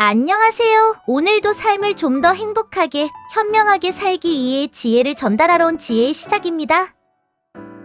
안녕하세요. 오늘도 삶을 좀 더 행복하게, 현명하게 살기 위해 지혜를 전달하러 온 지혜의 시작입니다.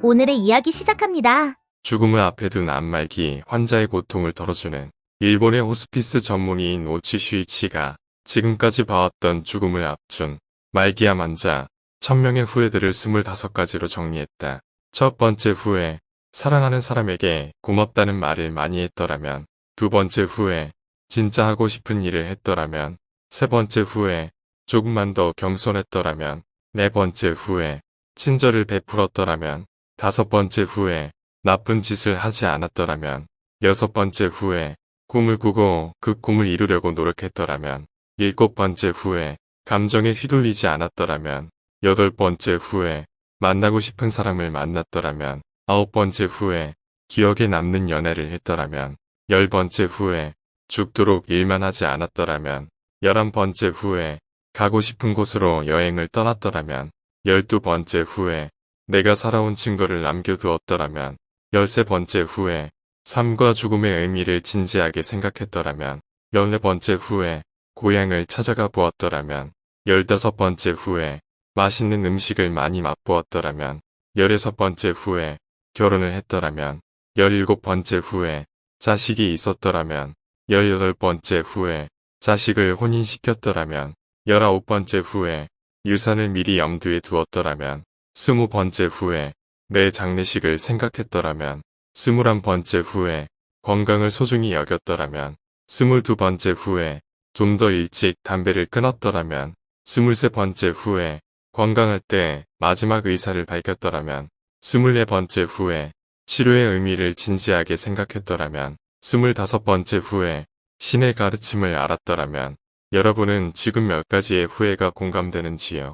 오늘의 이야기 시작합니다. 죽음을 앞에 둔 안말기 환자의 고통을 덜어주는 일본의 호스피스 전문의인 오치 슈이치가 지금까지 봐왔던 죽음을 앞둔 말기암 환자 1000명의 후회들을 25가지로 정리했다. 첫 번째 후회, 사랑하는 사람에게 고맙다는 말을 많이 했더라면 두 번째 후회, 진짜 하고 싶은 일을 했더라면 세 번째 후회, 조금만 더 겸손했더라면 네 번째 후회, 친절을 베풀었더라면 다섯 번째 후회, 나쁜 짓을 하지 않았더라면 여섯 번째 후회, 꿈을 꾸고 그 꿈을 이루려고 노력했더라면 일곱 번째 후회, 감정에 휘둘리지 않았더라면 여덟 번째 후회, 만나고 싶은 사람을 만났더라면 아홉 번째 후회, 기억에 남는 연애를 했더라면 열 번째 후회, 죽도록 일만 하지 않았더라면 열한 번째 후회, 가고 싶은 곳으로 여행을 떠났더라면 열두 번째 후회, 내가 살아온 증거를 남겨두었더라면 열세 번째 후회, 삶과 죽음의 의미를 진지하게 생각했더라면 열네 번째 후회, 고향을 찾아가 보았더라면 열다섯 번째 후회, 맛있는 음식을 많이 맛보았더라면 열여섯 번째 후회, 결혼을 했더라면 열일곱 번째 후회, 자식이 있었더라면 열여덟 번째 후회, 자식을 혼인시켰더라면 열아홉 번째 후회, 유산을 미리 염두에 두었더라면 스무 번째 후회, 내 장례식을 생각했더라면 스물한 번째 후회, 건강을 소중히 여겼더라면 스물두 번째 후회, 좀더 일찍 담배를 끊었더라면 스물세 번째 후회, 건강할 때 마지막 의사를 밝혔더라면 스물네 번째 후회, 치료의 의미를 진지하게 생각했더라면 스물다섯 번째 후회, 신의 가르침을 알았더라면 여러분은 지금 몇 가지의 후회가 공감되는지요?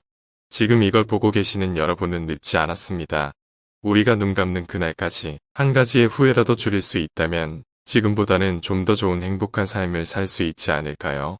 지금 이걸 보고 계시는 여러분은 늦지 않았습니다. 우리가 눈 감는 그날까지 한 가지의 후회라도 줄일 수 있다면 지금보다는 좀 더 좋은 행복한 삶을 살 수 있지 않을까요?